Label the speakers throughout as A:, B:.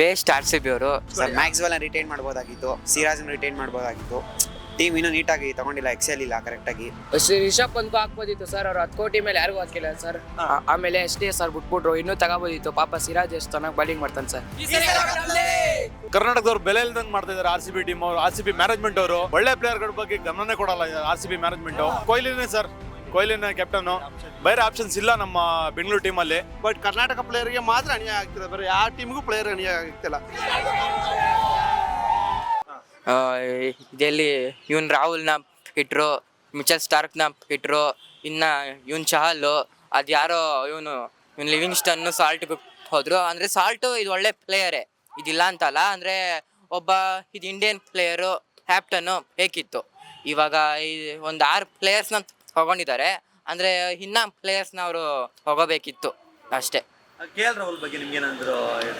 A: Waste R C B ಅವರು.
B: Sir Maxwell retain ಮಾಡ್ಬೋದಾಗಿತ್ತು Siraj retain ಮಾಡ್ಬೋದಾಗಿತ್ತು. ಟೀಮ್ ಇನ್ನೂ ನೀಟಾಗಿ ತಗೊಂಡಿಲ್ಲ ಎಕ್ಸೆಲ್ ಇಲ್ಲ ಕರೆಕ್ಟಾಗಿ
C: ಶ್ರೀ ರಿಷಬ್ ಪಂತ್ಗೂ ಹಾಕ್ಬೋದಿತ್ತು ಸರ್ ಅವ್ರು ಹತ್ತು ಕೋಟಿ ಮೇಲೆ ಯಾರಿಗೂ ಹಾಕಿಲ್ಲ ಸರ್ ಆಮೇಲೆ ಎಷ್ಟೇ ಡಿ ಸರ್ ಬಿಟ್ಬಿಟ್ರು ಇನ್ನೂ ತಗೋಬೋದಿತ್ತು. ಪಾಪ ಸಿರಾಜ್ ಎಷ್ಟು ಚೆನ್ನಾಗಿ ಬೌಲಿಂಗ್ ಮಾಡ್ತಾನೆ ಸರ್
D: ಕರ್ನಾಟಕದವ್ರು ಬೆಲೆ ಇಲ್ದಂಗ್ ಮಾಡ್ತಾ ಇದಾರೆ ಆರ್ ಸಿ ಬಿ ಟೀಮ್ ಅವರು. ಆರ್ ಸಿ ಬಿ ಮ್ಯಾನೇಜ್ಮೆಂಟ್ ಅವರು. ಒಳ್ಳೆ ಪ್ಲೇಯರ್ಗಳ ಬಗ್ಗೆ ಗಮನನೇ ಕೊಡಲ್ಲ ಆರ್ ಸಿ ಬಿ ಮ್ಯಾನೇಜ್ಮೆಂಟ್ ಕೊಹ್ಲಿನೇ ಸರ್ ಕೊಹ್ಲಿನೇ ಕ್ಯಾಪ್ಟನ್ ಬೇರೆ ಆಪ್ಷನ್ಸ್ ಇಲ್ಲ ನಮ್ಮ ಬೆಂಗಳೂರು ಟೀಮ್ ಅಲ್ಲಿ.
E: ಬಟ್ ಕರ್ನಾಟಕ ಪ್ಲೇಯರ್ಗೆ ಮಾತ್ರ ಅನ್ಯಾಯ ಆಗ್ತಿಲ್ಲ ಬೇರೆ ಯಾವ ಟೀಮ್ಗೂ ಪ್ಲೇಯರ್ ಅನ್ಯಾಯ ಆಗ್ತಿಲ್ಲ.
A: ಇದೆಲ್ಲಿ ಇವನ್ ರಾಹುಲ್ನ ಇಟ್ರು ಮಿಚಲ್ ಸ್ಟಾರ್ಕ್ನ ಇಟ್ರು ಇನ್ನ ಇವನ್ ಚಹಲ್ ಅದು ಯಾರೋ ಇವನು ಇವನ್ ಲಿವಿಂಗ್ಸ್ಟನ್ ಸಾಲ್ಟ್ ಹೋದ್ರು. ಅಂದ್ರೆ ಸಾಲ್ಟ್ ಇದು ಒಳ್ಳೆ ಪ್ಲೇಯರೇ ಇದಿಲ್ಲ ಅಂತಲ್ಲ ಅಂದ್ರೆ ಒಬ್ಬ ಇದು ಇಂಡಿಯನ್ ಪ್ಲೇಯರು ಕ್ಯಾಪ್ಟನ್ ಬೇಕಿತ್ತು ಇವಾಗ ಈ ಒಂದು ಆರು ಪ್ಲೇಯರ್ಸ್ನ ತಗೊಂಡಿದ್ದಾರೆ. ಅಂದ್ರೆ ಇನ್ನ ಪ್ಲೇಯರ್ಸ್ನ ಅವರು ತಗೋಬೇಕಿತ್ತು ಅಷ್ಟೇ.
F: ಕೆ ಎಲ್ ರಾಹುಲ್ ಬಗ್ಗೆ ನಿಮ್ಗೆ ಏನಾದ್ರು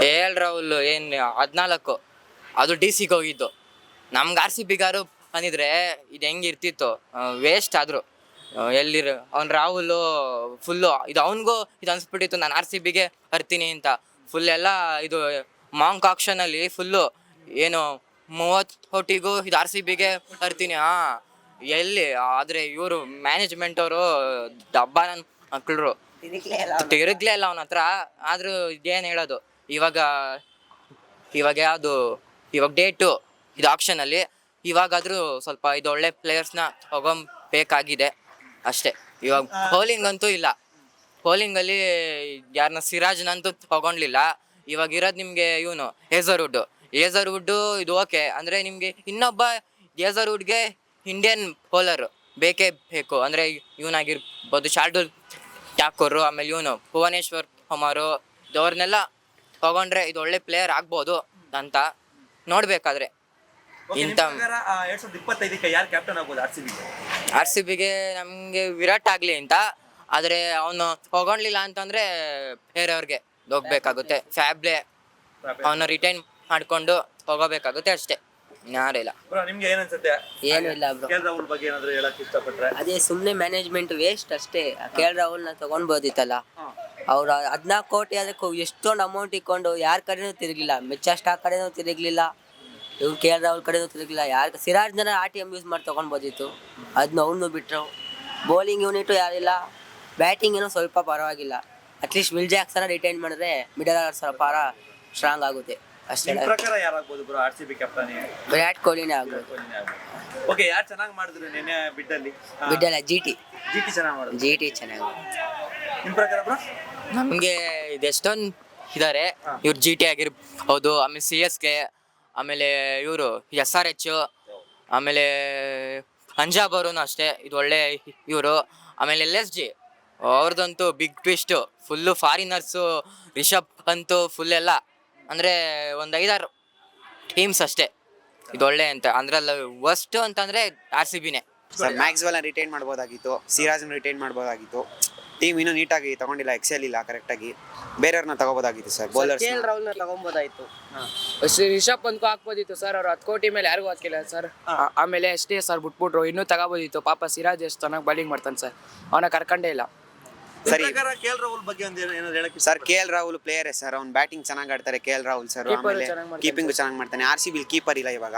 A: ಎ ಎಲ್ ರಾಹುಲ್ ಏನ್ ಹದ್ನಾಲ್ಕು ಅದು ಡಿ ಸಿಗೆ ಹೋಗಿದ್ದು. ನಮ್ಗೆ ಆರ್ ಸಿ ಬಿಗಾರು ಬಂದಿದ್ರೆ ಇದು ಹೆಂಗಿರ್ತಿತ್ತು ವೇಸ್ಟ್ ಆದ್ರು. ಆ, ಎಲ್ಲಿರ ಅವ್ನು ರಾಹುಲ್ ಫುಲ್ಲು ಇದು ಅವನಿಗೂ ಇದು ಅನ್ಸ್ಬಿಟ್ಟಿತ್ತು ನಾನು ಆರ್ ಸಿ ಬಿಗೆ ಬರ್ತೀನಿ ಅಂತ. ಫುಲ್ ಎಲ್ಲ ಇದು ಮಾಂಕ್ ಆಕ್ಷನಲ್ಲಿ ಫುಲ್ಲು ಏನು ಮೂವತ್ತು ಕೋಟಿಗೂ ಇದು ಆರ್ ಸಿ ಬಿಗೆ ಬರ್ತೀನಿ ಹಾ. ಎಲ್ಲಿ? ಆದ್ರೆ ಇವರು ಮ್ಯಾನೇಜ್ಮೆಂಟ್ ಅವರು ಡಬ್ಬ ನನ್ನ ಮಕ್ಕಳು ತಿರುಗ್ಲೇ ಇಲ್ಲ ಅವನ ಹತ್ರ. ಆದ್ರೂ ಇದೇನ್ ಹೇಳೋದು? ಇವಾಗ ಇವಾಗ ಯಾವ್ದು? ಇವಾಗ ಡೇಟು ಇದು ಆಕ್ಷನಲ್ಲಿ ಇವಾಗಾದ್ರೂ ಸ್ವಲ್ಪ ಇದು ಒಳ್ಳೆ ಪ್ಲೇಯರ್ಸ್ನ ಬೇಕಾಗಿದೆ ಅಷ್ಟೇ. ಇವಾಗ ಬೌಲಿಂಗ್ ಅಂತೂ ಇಲ್ಲ. ಬೌಲಿಂಗಲ್ಲಿ ಯಾರನ್ನ ಸಿರಾಜ್ನಂತೂ ತಗೊಂಡ್ಲಿಲ್ಲ. ಇವಾಗ ಇರೋದು ನಿಮ್ಗೆ ಇವನು ಹೇಸರ್ವುಡ್ ಹೇಸರ್ವುಡ್ ಇದು ಓಕೆ ಅಂದ್ರೆ ನಿಮ್ಗೆ ಇನ್ನೊಬ್ಬ ಹೇಸರ್ವುಡ್ಗೆ ಇಂಡಿಯನ್ ಬೌಲರ್ ಬೇಕೇ ಬೇಕು. ಅಂದರೆ ಇವನಾಗಿರ್ಬೋದು ಶಾರ್ಡುಲ್ ಠಾಕೂರು ಆಮೇಲೆ ಇವನು ಭುವನೇಶ್ವರ್ ಕುಮಾರು ಇದವ್ರನ್ನೆಲ್ಲ ತಗೊಂಡ್ರೆ ಇದು ಒಳ್ಳೆ ಪ್ಲೇಯರ್ ಆಗ್ಬೋದು ಅಂತ ನೋಡ್ಬೇಕಾದ್ರೆ. ಇಂಥ
F: ಎರಡ್ ಸಾವಿರದ ಇಪ್ಪತ್ತೈದಕ್ಕೆ ಯಾರು ಕ್ಯಾಪ್ಟನ್ ಆಗ್ಬೋದು R C B
A: R C ಬಿಗೆ ನಮಗೆ ವಿರಾಟ್ ಆಗಲಿ ಅಂತ. ಆದರೆ ಅವನು ತಗೊಂಡ್ಲಿಲ್ಲ ಅಂತಂದ್ರೆ ಬೇರೆಯವ್ರಿಗೆ ಹೋಗ್ಬೇಕಾಗುತ್ತೆ. ಫ್ಯಾಬ್ಲೆ ಅವನು ರಿಟೈನ್ ಮಾಡಿಕೊಂಡು ಹೋಗೋಬೇಕಾಗುತ್ತೆ ಅಷ್ಟೇ. ಯಾರಿಲ್ಲ
F: ಬ್ರೋ ನಿಮ್ಗೆ ಏನ್ ಅನ್ಸುತ್ತೆ?
G: ಏನು ಇಲ್ಲ ಬ್ರೋ.
F: ಕೆ ಎಲ್ ರಾಹುಲ್ ಬಗ್ಗೆ ಏನಾದ್ರು ಹೇಳಕ್ ಇಷ್ಟಪಟ್ರೆ?
G: ಅದೇ ಸುಮ್ಮನೆ ಮ್ಯಾನೇಜ್ಮೆಂಟ್ ವೇಸ್ಟ್ ಅಷ್ಟೇ. ಕೆ ಎಲ್ ರಾಹುಲ್ನ ತಗೊಂಡ್ಬೋದಿತ್ತಲ್ಲ ಅವ್ರು ಹದಿನಾಲ್ಕು ಕೋಟಿ ಅದಕ್ಕೆ ಎಷ್ಟೊಂದು ಅಮೌಂಟ್ ಇಕ್ಕೊಂಡು ಯಾರ ಕಡೆನೂ ತಿರುಗಿಲ್ಲ ಮೆಚ್ಚ ಸ್ಟಾಕ್ ಕಡೆನೂ ತಿರುಗಲಿಲ್ಲ. ಇವ್ರು ಕೆ ಎಲ್ ರಾಹುಲ್ ಕಡೆನೂ ತಿರುಗಿಲ್ಲ ಯಾರು ಸಿರಾಜ್ ಜನ ಆರ್ ಟಿ ಎಂ ಯೂಸ್ ಮಾಡಿ ತಗೊಂಡ್ಬೋದಿತ್ತು. ಅದನ್ನ ಅವನು ಬಿಟ್ಟರು ಬೌಲಿಂಗ್ ಯೂನಿಟು ಯಾರಿಲ್ಲ ಬ್ಯಾಟಿಂಗ್ ಏನೋ ಸ್ವಲ್ಪ ಪರವಾಗಿಲ್ಲ. ಅಟ್ಲೀಸ್ಟ್ ವಿಲ್ ಜಾಕ್ಸನ್ನ ರಿಟೈನ್ ಮಾಡಿದ್ರೆ ಮಿಡಲ್ ಆರ್ಡರ್ ಸ್ವಲ್ಪ ಸ್ಟ್ರಾಂಗ್ ಆಗುತ್ತೆ. ಅಷ್ಟೇ
F: ನಿಮ್ ಪ್ರಕಾರ ಯಾರಾಗ್ಬೋದು bro R C B captain
G: Virat ಕೊಹ್ಲಿನೇ ಆಗ್ಬೋದು.
F: ಓಕೆ ಯಾರು ಚೆನ್ನಾಗಿ ಮಾಡಿದ್ರು ನಿನ್ನೆ ಬಿಡ್ಡಲ್ಲಿ?
G: ಬಿಡಲ್ಲ ಜಿ ಟಿ
F: ಜಿ ಟಿ ಚೆನ್ನಾಗಿ ಮಾಡಿದ್ರು.
G: ಜಿ ಟಿ ಚೆನ್ನಾಗಿ
F: ನಿಮ್ ಪ್ರಕಾರ ಬ್ರೋ
A: ನಮಗೆ ಇದೆಷ್ಟೊಂದು ಇದ್ದಾರೆ ಇವ್ರು ಜಿ ಟಿ ಆಗಿರ್ಬೋದು ಆಮೇಲೆ ಸಿ ಎಸ್ ಕೆ ಆಮೇಲೆ ಇವರು ಎಸ್ ಆರ್ ಎಚ್ ಆಮೇಲೆ ಪಂಜಾಬ್ ಅವರು ಅಷ್ಟೇ ಇದು ಒಳ್ಳೆ ಇವರು. ಆಮೇಲೆ L S G ಅವ್ರದ್ದಂತೂ big twist full foreigners Rishabh ಅಂತೂ ಫುಲ್ ಎಲ್ಲ. ಅಂದರೆ ಒಂದು ಐದಾರು ಟೀಮ್ಸ್ ಅಷ್ಟೇ. ಇದು ಒಳ್ಳೆ ಅಂತ. ಅಂದ್ರಲ್ಲಿ ವರ್ಸ್ಟ್ ಅಂತಂದರೆ ಆರ್ ಸಿ ಬಿನೇ
B: ಸರ್ ಮ್ಯಾಕ್ಸ್ವೆಲ್ ರಿಟೈನ್ ಮಾಡ್ಬೋದಾಗಿತ್ತು. ಸಿರಾಜ್ ರಿಟೈನ್ ಮಾಡ್ಬೋದಾಗಿತ್ತು. ಟೀಮ್ ಇನ್ನೂ ನೀಟಾಗಿ ತಗೊಂಡಿಲ್ಲ ಎಕ್ಸೆಲ್ ಇಲ್ಲ ಕರೆಕ್ಟಾಗಿ ಬೇರೆಯವ್ರನ್ನ ತಗೋಬೋದಾಗಿತ್ತು ಸರ್ ಬೌಲರ್ಸ್
C: ಕೆ ಎಲ್ ರಾಹುಲ್ನ ತಗೊಂಬೋದಾಯ್ತು. ಶ್ರೀ ರಿಷಬ್ ಪಂತ್ಗೂ ಹಾಕ್ಬೋದಿತ್ತು ಸರ್ ಅವ್ರು ಹತ್ತು ಕೋಟಿ ಮೇಲೆ ಯಾರಿಗೂ ಹಾಕಿಲ್ಲ ಸರ್ ಆಮೇಲೆ ಎಷ್ಟೇ ಸರ್ ಬಿಟ್ಬಿಟ್ರು ಇನ್ನೂ ತಗೋಬೋದಿತ್ತು. ಪಾಪ ಸಿರಾಜ್ ಎಷ್ಟು ಚೆನ್ನಾಗಿ ಬೌಲಿಂಗ್ ಮಾಡ್ತಾನೆ ಸರ್ ಅವನ ಕರ್ಕೊಂಡೇ ಇಲ್ಲ.
B: ಸರಿ.
F: ಕೆಎಲ್ ಕೆ ಎಲ್ ರಾಹುಲ್ ಬಗ್ಗೆ ಒಂದು ಏನಾದ್ರು ಹೇಳಕ್
B: sir K L Rahul player sir. ಅವ್ನು ಬ್ಯಾಟಿಂಗ್ ಚೆನ್ನಾಗಿ ಆಡ್ತಾರೆ ಕೆ ಎಲ್ ರಾಹುಲ್ ಸರ್. ಆಮೇಲೆ ಕೀಪಿಂಗ್ ಚೆನ್ನಾಗಿ ಮಾಡ್ತಾನೆ. ಆರ್ ಸಿ ಬಿಲ್ ಕೀಪರ್ ಇಲ್ಲ ಇವಾಗ.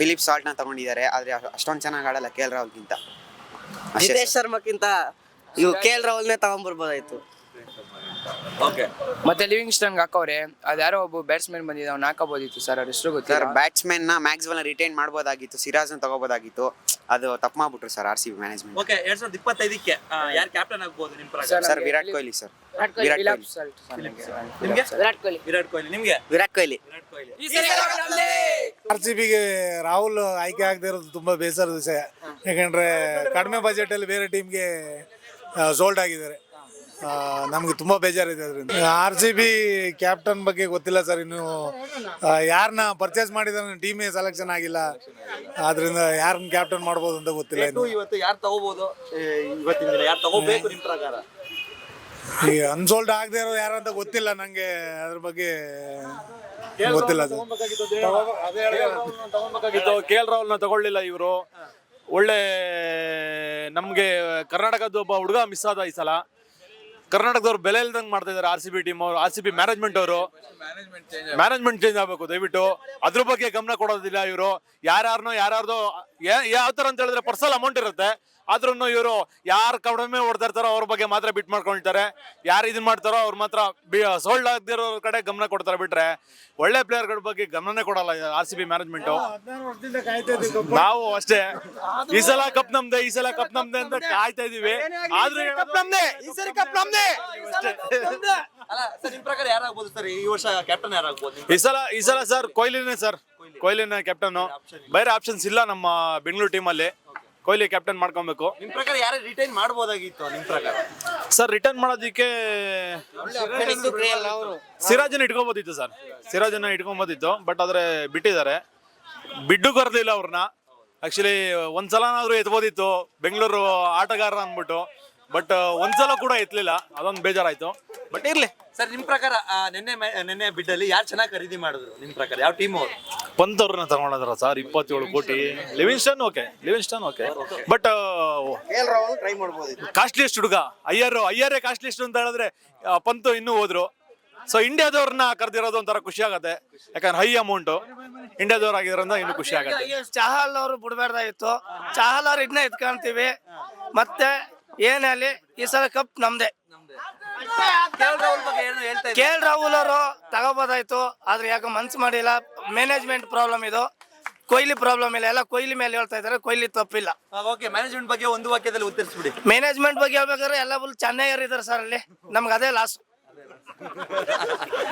B: ಫಿಲಿಪ್ ಸಾಲ್ಟ್ನ ತಗೊಂಡಿದ್ದಾರೆ. ಆದ್ರೆ ಅಷ್ಟೊಂದು ಚೆನ್ನಾಗಿ ಆಡಲ್ಲ ಕೆ ಎಲ್ ರಾಹುಲ್ಗಿಂತ. ಅಷ್ಟೇ
H: ಜಿತೇಶ್ ಶರ್ಮಕ್ಕಿಂತ ಇವು ಕೆ ಎಲ್ ರಾಹುಲ್ನೇ ತಗೊಂಡ್ಬರ್ಬೋದಾಯ್ತು
F: ಓಕೆ
C: ಮತ್ತೆ ಲಿವಿಂಗ್ ಸ್ಟನ್ಗೆ ಹಾಕೋರೆ ಅದು ಯಾರೋ ಒಬ್ಬ ಬ್ಯಾಟ್ಸ್ಮನ್ ಬಂದಿದ್ದ ಅವ್ನು ಹಾಕಬಹುದಿತ್ತು ಸರ್ ಅವ್ರ ಹೆಸರು
B: ಸರ್
C: ಗೊತ್ತಿಲ್ಲ
B: ಬ್ಯಾಟ್ಸ್ಮನ್ನ ಮ್ಯಾಕ್ಸ್ವೆಲ್ ರಿಟೈನ್ ಮಾಡ್ಬೋದಾಗಿತ್ತು ನ ತಗೋಬೋದಾಗಿತ್ತು. ಅದು ತಪ್ಪು ಮಾಡ್ಬಿಟ್ರು sir R C B management
F: okay ಎರಡ್ ಸಾವಿರದ ಇಪ್ಪತ್ತೈದಕ್ಕೆ ಯಾರು ಕ್ಯಾಪ್ಟನ್ ಆಗ್ಬೋದು ನಿಮ್ಮ ಪ್ರಕಾರ?
C: Sir,
B: sir Virat Kohli sir
C: Virat Kohli
B: Virat
C: sir.
F: ನಿಮ್ಗೆ?
C: ವಿರಾಟ್ ಕೊಹ್ಲಿ.
F: ವಿರಾಟ್ ಕೊಹ್ಲಿ. ನಿಮ್ಗೆ?
H: ವಿರಾಟ್ ಕೊಹ್ಲಿ.
F: ವಿರಾಟ್ ಕೊಹ್ಲಿ.
I: ಆರ್ ಸಿ ಬಿಗೆ ರಾಹುಲ್ ಆಯ್ಕೆ ಆಗದೆ ಇರೋದು ತುಂಬಾ ಬೇಸರದ ವಿಷಯ. ಯಾಕಂದ್ರೆ ಕಡಿಮೆ ಬಜೆಟ್ ಅಲ್ಲಿ ಬೇರೆ ಟೀಮ್ಗೆ ಸೋಲ್ಡ್ ಆಗಿದ್ದಾರೆ. ನಮ್ಗೆ ತುಂಬಾ ಬೇಜಾರಿದೆ ಅದರಿಂದ. ಆರ್ ಸಿ ಬಿ ಕ್ಯಾಪ್ಟನ್ ಬಗ್ಗೆ ಗೊತ್ತಿಲ್ಲ ಸರ್ ಇನ್ನು ಯಾರನ್ನ ಪರ್ಚೇಸ್ ಮಾಡಿದಾರೆ ಟೀಮೇ ಸೆಲೆಕ್ಷನ್ ಆಗಿಲ್ಲ. ಆದ್ರಿಂದ ಯಾರನ್ನ ಕ್ಯಾಪ್ಟನ್ ಮಾಡ್ಬೋದು ಅಂತ ಗೊತ್ತಿಲ್ಲ ಇನ್ನು.
F: ಇವತ್ತು ಯಾರು ತಗೋಬಹುದು ಇವತ್ತಿನ ದಿನ ಯಾರು ತಗೋಬೇಕು ನಿಮ್ ಪ್ರಕಾರ?
I: ಈ ಅನ್ಸೋಲ್ಡ್ ಆಗದೆ ಇರೋ ಯಾರು ಅಂತ ಗೊತ್ತಿಲ್ಲ ನಂಗೆ ಅದ್ರ ಬಗ್ಗೆ ಗೊತ್ತಿಲ್ಲ ಸರ್
D: ತಗೋಬೇಕಾಗಿತ್ತು ಕೆ ಎಲ್ ರಾಹುಲ್ನ ತಗೊಳ್ಳಿಲ್ಲ ಇವರು. ಒಳ್ಳೆ ನಮ್ಗೆ ಕರ್ನಾಟಕದ ಒಬ್ಬ ಹುಡುಗ ಮಿಸ್ ಆದ ಈ ಸಲ. ಕರ್ನಾಟಕದವ್ರು ಬೆಲೆ ಇಲ್ದಂಗೆ ಮಾಡ್ತಾ ಇದ್ದಾರೆ ಆರ್ ಸಿ ಬಿ ಟೀಮ್ ಅವರು ಆರ್ ಸಿ ಬಿ ಮ್ಯಾನೇಜ್ಮೆಂಟ್ ಅವರು. ಮ್ಯಾನೇಜ್ಮೆಂಟ್ ಚೇಂಜ್ ಆಗಬೇಕು, ದಯವಿಟ್ಟು. ಅದ್ರ ಬಗ್ಗೆ ಗಮನ ಕೊಡೋದಿಲ್ಲ ಇವರು. ಯಾರ್ಯಾರನೋ, ಯಾರ್ಯಾರ್ದೋ ಯಾವ ತರ ಅಂತ ಹೇಳಿದ್ರೆ ಪರ್ಸನಲ್ ಅಮೌಂಟ್ ಇರುತ್ತೆ. ಆದ್ರೂ ಇವರು ಯಾರು ಕಡಿಮೆ ಇರ್ತಾರೋ ಅವ್ರ ಬಗ್ಗೆ ಮಾತ್ರ ಬಿಟ್ ಮಾಡ್ಕೊಳ್ತಾರೆ ಯಾರು ಇದನ್ನ ಮಾಡ್ತಾರೋ ಅವ್ರ ಮಾತ್ರ ಸೋಲ್ಡ್ ಆಗದಿರೋ ಕಡೆ ಗಮನ ಕೊಡ್ತಾರೆ ಬಿಟ್ರೆ. ಒಳ್ಳೆ ಪ್ಲೇಯರ್ಗಳ ಬಗ್ಗೆ ಗಮನನೇ ಕೊಡಲ್ಲ ಆರ್ ಸಿ ಬಿ ಮ್ಯಾನೇಜ್ಮೆಂಟ್ ನಾವು ಅಷ್ಟೇ. ಈ ಸಲ ಕಪ್ ನಮ್ದೆ ಈ ಸಲ ಕಪ್ ನಮ್ದೆ ಅಂತ ಕಾಯ್ತಾ ಇದೀವಿ ಆದ್ರೆ ಕಪ್ ನಮ್ದೆ ಈ ಸರಿ ಕಪ್ ನಮ್ದೆ.
F: ಅಲ್ಲ ಸರ್ ನಿಮ್ ಪ್ರಕಾರ ಯಾರಾಗ್ಬೋದು ಸರ್? ಈ ವರ್ಷ ಕ್ಯಾಪ್ಟನ್ ಯಾರಾಗ್ಬೋದು
D: ಈ ಸಲ ಈ ಸಲ ಸರ್ ಕೊಹ್ಲಿನೇ ಸರ್. ಕೊಹ್ಲಿನ ಕ್ಯಾಪ್ಟನ್ ಬೇರೆ ಆಪ್ಷನ್ಸ್ ಇಲ್ಲ ನಮ್ಮ ಬೆಂಗಳೂರು ಟೀಮಲ್ಲಿ ಕೊಹ್ಲಿ ಕ್ಯಾಪ್ಟನ್ ಮಾಡ್ಕೊಬೇಕು.
F: ನಿಮ್ ಪ್ರಕಾರ ಯಾರು ರಿಟೈನ್ ಮಾಡ್ಬೋದಾಗಿತ್ತು ನಿಮ್ ಪ್ರಕಾರ?
D: ಸರ್ ರಿಟರ್ನ್ ಮಾಡೋದಿಕ್ಕೆ ಸಿರಾಜನ್ನ ಇಟ್ಕೊಬೋದಿತ್ತು ಸರ್. ಸಿರಾಜನ್ನ ಇಟ್ಕೊಬೋದಿತ್ತು ಬಟ್ ಆದ್ರೆ ಬಿಟ್ಟಿದ್ದಾರೆ. ಬಿಡ್ಡು ಕರೆದಿಲ್ಲ ಅವ್ರನ್ನ. ಆಕ್ಚುಲಿ ಒಂದ್ಸಲನಾದ್ರೂ ಎತ್ಬೋದಿತ್ತು. ಬೆಂಗಳೂರು ಆಟಗಾರ ಅಂದ್ಬಿಟ್ಟು ಬಟ್ ಒಂದ್ಸಲ ಕೂಡ ಎತ್ತಲಿಲ್ಲ ಅದೊಂದು ಬೇಜಾರಾಯ್ತು. ಬಟ್ ಇರ್ಲಿ.
F: ಸರ್ ನಿಮ್ ಪ್ರಕಾರ ಆ, ನಿನ್ನೆ ಮ್ಯಾ- ನಿನ್ನೆ ಬಿಡ್ಡಲ್ಲಿ ಯಾರು ಚೆನ್ನಾಗಿ ಖರೀದಿ ಮಾಡಿದ್ರು ನಿಮ್ ಪ್ರಕಾರ? ಯಾವ ಟೀಮ್ ಅವರು?
D: ಪಂತ್ ಅವ್ರನ್ನ ಸರ್, ಇಪ್ಪತ್ತೇಳು crore. Livingstone okay Livingstone okay but
B: try ಮಾಡ್ಬೋದು
D: ಕಾಸ್ಟ್ಲಿಯಸ್ಟ್ ಹುಡುಗ ಅಯ್ಯರ್ ಅಯ್ಯರೇ ಕಾಸ್ಟ್ಲಿಸ್ಟ್ ಅಂತ ಹೇಳಿದ್ರೆ ಪಂತ್ ಇನ್ನೂ ಹೋದ್ರು. ಸೊ ಇಂಡಿಯಾದವ್ರನ್ನ ಕರೆದಿರೋದು ಒಂಥರ ಖುಷಿ ಆಗುತ್ತೆ. ಯಾಕಂದ್ರೆ ಹೈ ಅಮೌಂಟ್ ಇಂಡಿಯಾದವ್ರು ಆಗಿರೋದ್ರಿಂದ ಇನ್ನೂ ಖುಷಿ ಆಗುತ್ತೆ.
H: ಚಹಲ್ ಅವರು ಬಿಡಬಾರ್ದಾಗಿತ್ತು. ಚಹಲ್ ಅವ್ರು ಇದನ್ನ ಎತ್ಕೊಂತೀವಿ ಮತ್ತೆ ಏನೇ ಅಲ್ಲಿ ಈ ಸಲ ಕಪ್ ನಮ್ದೆ.
F: ಕೆ ಎಲ್ ರಾಹುಲ್
H: ಅವರು ತಗೋಬೋದಾಯ್ತು ಆದ್ರೆ ಯಾಕೆ ಮನ್ಸು ಮಾಡಿಲ್ಲ. ಮ್ಯಾನೇಜ್ಮೆಂಟ್ ಪ್ರಾಬ್ಲಮ್ ಇದು. ಕೊಹ್ಲಿ ಪ್ರಾಬ್ಲಮ್ ಇಲ್ಲ. ಎಲ್ಲ ಕೊಹ್ಲಿ ಮೇಲೆ ಹೇಳ್ತಾ ಇದ್ದಾರೆ. ಕೊಹ್ಲಿ ತಪ್ಪಿಲ್ಲ.
F: ಓಕೆ ಮ್ಯಾನೇಜ್ಮೆಂಟ್ ಬಗ್ಗೆ ಒಂದು ವಾಕ್ಯದಲ್ಲಿ ಉತ್ತರಿಸ್ಬಿಡಿ.
H: ಮ್ಯಾನೇಜ್ಮೆಂಟ್ ಬಗ್ಗೆ ಹೇಳ್ಬೇಕಾದ್ರೆ ಎಲ್ಲ ಫುಲ್ ಚೆನ್ನೈಯರ್ ಇದ್ದಾರೆ ಸರ್ ಅಲ್ಲಿ. ನಮ್ಗೆ ಅದೇ ಲಾಸ್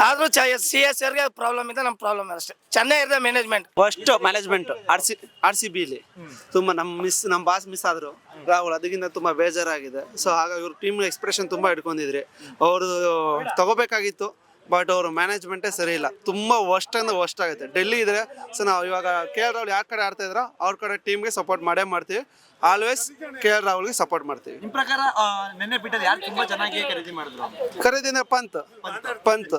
H: ಆದ್ರೂ ಸಿ ಎಸ್ ಆರ್ಗೆ ಪ್ರಾಬ್ಲಮ್ ಇದೆ ನಮ್ ಪ್ರಾಬ್ಲಮ್ ಅಷ್ಟೇ. ಚೆನ್ನೈ ಇರದೆ management
E: first management R C R C ತುಂಬಾ ನಮ್ ಮಿಸ್ ನಮ್ ಬಾಸ್ ಮಿಸ್ ಆದ್ರು. ರಾಹುಲ್, ಅದಕ್ಕಿಂತ ತುಂಬಾ ಬೇಜಾರಾಗಿದೆ. ಸೊ ಹಾಗಾಗಿ ಇವ್ರ ಟೀಮ್ ಎಕ್ಸ್ಪ್ರೆಷನ್ ತುಂಬಾ ಇಟ್ಕೊಂಡಿದ್ರಿ ಅವರು ತಗೋಬೇಕಾಗಿತ್ತು. ಬಟ್ ಅವರು ಮ್ಯಾನೇಜ್ಮೆಂಟೇ ಸರಿ ಇಲ್ಲ. ತುಂಬ ವರ್ಸ್ಟ್ ಅಂದ್ರೆ ವರ್ಸ್ಟ್ ಆಗುತ್ತೆ. ಡೆಲ್ಲಿ ಇದ್ರೆ ಸೊ ನಾವು ಇವಾಗ ಕೆ ಎಲ್ ರಾಹುಲ್ ಯಾವ ಕಡೆ ಆಡ್ತಾ ಇದ್ರೋ ಅವ್ರ ಕಡೆ ಟೀಮ್ಗೆ ಸಪೋರ್ಟ್ ಮಾಡೇ ಮಾಡ್ತೀವಿ. ಆಲ್ವೇಸ್ ಕೆ ಎಲ್ ರಾಹುಲ್ಗೆ ಸಪೋರ್ಟ್ ಮಾಡ್ತೀವಿ.
F: ನಿಮ್ಮ ಪ್ರಕಾರ ಆ, ನಿನ್ನೆ ಬಿಟ್ಟಲ್ಲಿ ಯಾರು ತುಂಬಾ ಚೆನ್ನಾಗಿ ಖರೀದಿ ಮಾಡಿದ್ರು?
E: ಖರೀದಿನ ಪಂತ್. ಪಂತ್.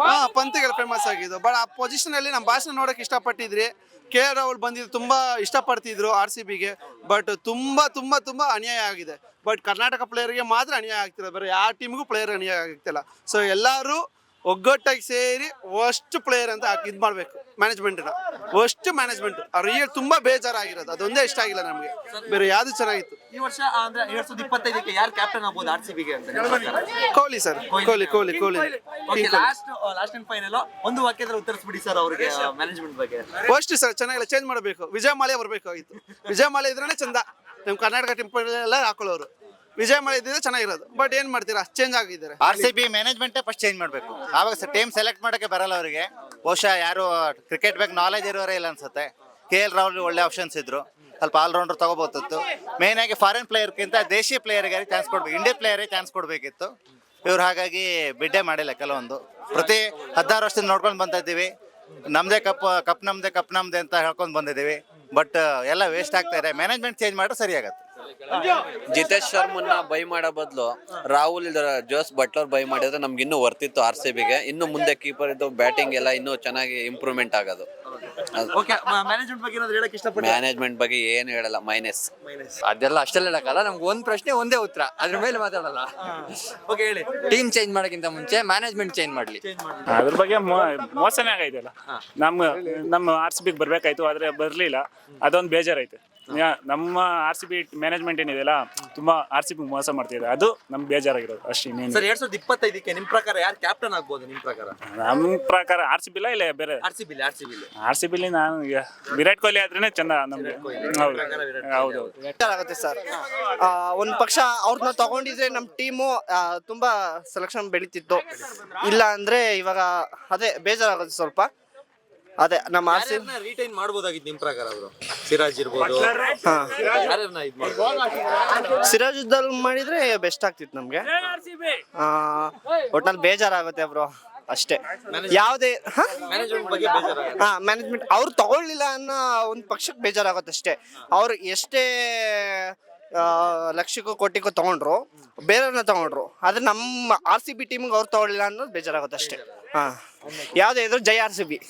E: ಹಾ ಪಂತ್ಗೆಲ್ಲ ಫೇಮಸ್ ಆಗಿದ್ದು. ಬಟ್ ಆ ಪೊಸಿಷನ್ ಅಲ್ಲಿ ನಮ್ಮ ಭಾಷಣ ನೋಡಕ್ ಇಷ್ಟಪಟ್ಟಿದ್ರಿ. ಕೆ ಎಲ್ ರಾಹುಲ್ ಬಂದಿದ್ದು ತುಂಬಾ ಇಷ್ಟಪಡ್ತಿದ್ರು ಆರ್ ಸಿ ಬಿಗೆ ಬಟ್ ತುಂಬಾ ತುಂಬಾ ತುಂಬಾ ಅನ್ಯಾಯ ಆಗಿದೆ. ಬಟ್ ಕರ್ನಾಟಕ ಪ್ಲೇಯರ್ಗೆ ಮಾತ್ರ ಅನ್ಯಾಯ ಆಗ್ತಿಲ್ಲ ಬೇರೆ ಯಾವ ಟೀಮ್ಗೂ ಪ್ಲೇಯರ್ ಅನ್ಯಾಯ ಆಗ್ತಿಲ್ಲ. ಸೊ ಎಲ್ಲರೂ ಒಗ್ಗಟ್ಟಾಗಿ ಸೇರಿ ವರ್ಸ್ಟ್ ಪ್ಲೇಯರ್ ಅಂತ ಇದು ಮಾಡಬೇಕು ಮ್ಯಾನೇಜ್ಮೆಂಟ್ನ ವರ್ಸ್ಟ್ ಮ್ಯಾನೇಜ್ಮೆಂಟ್ ರಿಯಲ್ ತುಂಬಾ ಬೇಜಾರಾಗಿರೋದು. ಅದೊಂದೇ ಇಷ್ಟ ಆಗಿಲ್ಲ ನಮಗೆ. ಬೇರೆ ಯಾವ್ದು ಚೆನ್ನಾಗಿತ್ತು?
F: ಈ ವರ್ಷ ಅಂದ್ರೆ ಎರಡ್ ಸಾವಿರದ ಇಪ್ಪತ್ತೈದಕ್ಕೆ ಯಾರು ಕ್ಯಾಪ್ಟನ್ ಆಗ್ಬೋದು ಆರ್ ಸಿ ಬಿಗೆ ಅಂತ
E: Kohli sir Kohli. Kohli Kohli
F: last last and final ಒಂದು ವಾಕ್ಯದಲ್ಲಿ ಉತ್ತರಿಸ್ಬಿಡಿ ಸರ್ ಅವ್ರಿಗೆ ಮ್ಯಾನೇಜ್ಮೆಂಟ್ ಬಗ್ಗೆ.
E: ಫಸ್ಟ್ ಸರ್ ಚೆನ್ನಾಗಿಲ್ಲ. ಚೇಂಜ್ ಮಾಡಬೇಕು. ವಿಜಯ ಮಾಲೆ ಬರಬೇಕಾಗಿತ್ತು. ವಿಜಯ ಮಾಲೆ ಇದ್ರೇನೆ ಚಂದ. ನಮ್ಮ ಕರ್ನಾಟಕ ಟೀಮ್ ಎಲ್ಲ ಹಾಕೊಳ್ಳೋರು. ವಿಜಯ ಮಳೆ ಇದ್ದಿದ್ರೆ ಚೆನ್ನಾಗಿರೋದು. ಬಟ್ ಏನ್ ಮಾಡ್ತೀರಾ? ಚೇಂಜ್ ಆಗಿದ್ದಾರೆ?
J: ಆರ್ ಸಿ ಬಿ ಮ್ಯಾನೇಜ್ಮೆಂಟೇ ಫಸ್ಟ್ ಚೇಂಜ್ ಮಾಡಬೇಕು. ಆವಾಗ ಟೀಮ್ ಸೆಲೆಕ್ಟ್ ಮಾಡೋಕ್ಕೆ ಬರಲ್ಲ ಅವರಿಗೆ. ಬಹುಶಃ ಯಾರು ಕ್ರಿಕೆಟ್ ಬಗ್ಗೆ ನಾಲೆಜ್ ಇರೋರೇ ಇಲ್ಲ ಅನ್ಸುತ್ತೆ. ಕೆ ಎಲ್ ರಾಹುಲ್ ಒಳ್ಳೆ ಆಪ್ಷನ್ಸ್ ಇದ್ರು. ಸ್ವಲ್ಪ ಆಲ್ರೌಂಡರ್ ತಗೋಬೋದಿತ್ತು. ಮೇನ್ ಆಗಿ ಫಾರಿನ್ ಪ್ಲೇಯರ್ಗಿಂತ ದೇಶಿ ಪ್ಲೇಯರ್ಗೆ ಚಾನ್ಸ್ ಕೊಡ್ಬೇಕು? ಇಂಡಿಯನ್ ಪ್ಲೇಯರೇ ಚಾನ್ಸ್ ಕೊಡಬೇಕಿತ್ತು. ಇವ್ರು ಹಾಗಾಗಿ ಬಿಡ್ಡೆ ಮಾಡಿಲ್ಲ ಕೆಲವೊಂದು. ಪ್ರತಿ ಹದಿನಾರು ವರ್ಷದಿಂದ ನೋಡ್ಕೊಂಡು ಬಂದಿದ್ದೀವಿ. ನಮ್ದೇ ಕಪ್ ಕಪ್ ನಮ್ದೇ ಕಪ್ ನಮ್ದೇ ಅಂತ ಹೇಳ್ಕೊಂಡು ಬಂದಿದ್ದೀವಿ. ಬಟ್ ಎಲ್ಲ ವೇಸ್ಟ್ ಆಗ್ತಾ ಇದೆ. ಮ್ಯಾನೇಜ್ಮೆಂಟ್ ಚೇಂಜ್ ಮಾಡಿದ್ರೆ ಸರಿ ಆಗತ್ತೆ.
K: ಜಿತೇಶ್ ಶರ್ಮನ್ನ ಬೈ ಮಾಡೋ ಬದಲು ರಾಹುಲ್ ಜೋಸ್ ಬಟ್ಲರ್ ಬೈ ಮಾಡಿದ್ರೆ ನಮ್ಗೆ ಇನ್ನೂ ವರ್ತಿತ್ತು ಆರ್ ಸಿ ಬಿಗೆ ಇನ್ನು ಮುಂದೆ ಕೀಪರ್ ಇದ್ದು ಬ್ಯಾಟಿಂಗ್ ಎಲ್ಲ ಇನ್ನೂ ಚೆನ್ನಾಗಿ ಇಂಪ್ರೂವ್ಮೆಂಟ್ ಆಗೋದು.
F: ಓಕೆ ಮ್ಯಾನೇಜ್ಮೆಂಟ್ ಬಗ್ಗೆ ಏನಾದ್ರು ಹೇಳಕ್ ಇಷ್ಟಪಡ್ತೀನಿ
K: ಮ್ಯಾನೇಜ್ಮೆಂಟ್ ಬಗ್ಗೆ ಏನು ಹೇಳಲ್ಲ ಮೈನಸ್
A: ಅದೆಲ್ಲ ಅಷ್ಟೆಲ್ಲ ಹೇಳಕ್ಕಲ್ಲ ನಮ್ಗೆ ಒಂದ್ ಪ್ರಶ್ನೆ ಒಂದೇ ಉತ್ತರ. ಅದ್ರ ಮೇಲೆ ಮಾತಾಡಲ್ಲ.
F: ಓಕೆ ಹೇಳಿ.
A: ಟೀಮ್ ಚೇಂಜ್ ಮಾಡೋಕ್ಕಿಂತ ಮುಂಚೆ ಮ್ಯಾನೇಜ್ಮೆಂಟ್ ಚೇಂಜ್ ಮಾಡ್ಲಿ.
L: ಅದ್ರ ಬಗ್ಗೆ ಮೋಸನೇ ಆಗೈತಲ್ಲ ನಮ್ಮ ನಮ್ಮ ಆರ್ ಸಿ ಬಿಗೆ ಬರ್ಬೇಕಾಯ್ತು ಆದ್ರೆ ಬರ್ಲಿಲ್ಲ. ಅದೊಂದು ಬೇಜಾರೈತೆ ಯಾ- ನಮ್ಮ ಆರ್ ಸಿ ಬಿ ಮ್ಯಾನೇಜ್ಮೆಂಟ್ ಏನಿದೆಯಲ್ಲ ತುಂಬಾ ಆರ್ ಸಿ ಬಿ ಮೋಸ ಮಾಡ್ತಿದೆ ಅದು ನಮ್ಗೆ ಬೇಜಾರಾಗಿರೋದು. ಅಷ್ಟೇ ಇನ್ನೇನು
F: ಸರ್ ಎರಡ್ ಸಾವಿರದ ಇಪ್ಪತ್ತೈದಕ್ಕೆ ನಿಮ್ ಪ್ರಕಾರ ಯಾರು ಕ್ಯಾಪ್ಟನ್ ಆಗ್ಬೋದು ನಿಮ್ ಪ್ರಕಾರ?
L: ನಮ್ಮ ಪ್ರಕಾರ ಆರ್ ಸಿ ಬಿಲ್ಲ ಇಲ್ಲ ಬೇರೆ.
F: R C B R C B
L: R C ಬಿಲಿ ನಾನು ಈಗ ವಿರಾಟ್ ಕೊಹ್ಲಿ ಆದ್ರೇನೆ ಚಂದ ನಮ್ಗೆ. ಹೌದು. ಹೌದು.
H: ಆಗುತ್ತೆ ಸರ್. ಒಂದ್ ಪಕ್ಷ ಅವ್ರನ್ನ ತಗೊಂಡಿದ್ರೆ ನಮ್ ಟೀಮು ತುಂಬಾ ಸೆಲೆಕ್ಷನ್ ಬೆಳೀತಿತ್ತು. ಇಲ್ಲ ಅಂದ್ರೆ ಇವಾಗ ಅದೇ ಬೇಜಾರಾಗುತ್ತೆ ಸ್ವಲ್ಪ. ಅದೇ ನಮ್ಮ ಆರ್ ಸಿ
F: ರಿಟೈನ್ ಮಾಡಬಹುದಾಗಿತ್ತು ನಿಮ್ ಪ್ರಕಾರ ಅವರು? ಸಿರಾಜ್ ಇರ್ಬೋದು. ಯಾರ್ಯಾರನ್ನ ಇದ್ ಮಾಡ್ಬೋದು?
H: ಸಿರಾಜುದ್ದಲ್ ಮಾಡಿದ್ರೆ ಬೆಸ್ಟ್ ಆಗ್ತಿತ್ತು ನಮ್ಗೆ. ಒಟ್ನಲ್ಲಿ ಬೇಜಾರಾಗುತ್ತೆ ಬ್ರೋ ಅಷ್ಟೇ. ಯಾವುದೇ
F: ಮ್ಯಾನೇಜ್ಮೆಂಟ್ ಬಗ್ಗೆ ಬೇಜಾರ
H: ಹಾ ಮ್ಯಾನೇಜ್ಮೆಂಟ್ ಅವ್ರು ತಗೊಳ್ಳಿಲ್ಲ ಅನ್ನೋ ಒಂದು ಪಕ್ಷಕ್ಕೆ ಬೇಜಾರಾಗುತ್ತೆ ಅಷ್ಟೇ. ಅವ್ರು ಎಷ್ಟೇ ಆ, ಲಕ್ಷಕ್ಕೂ ಕೋಟಿಗೂ ತಗೊಂಡ್ರು. ಬೇರೆಯವ್ರನ್ನ ತಗೊಂಡ್ರು. ಆದ್ರೆ ನಮ್ಮ ಆರ್ ಸಿ ಬಿ ಟೀಮ್ಗೆ ಅವ್ರು ತಗೊಳ್ಳಿಲ್ಲ ಅನ್ನೋದು ಬೇಜಾರಾಗುತ್ತೆ ಅಷ್ಟೇ. ಹಾ. ಯಾವ್ದೇ ಇದ್ರು ಜೈ ಆರ್ ಸಿ ಬಿ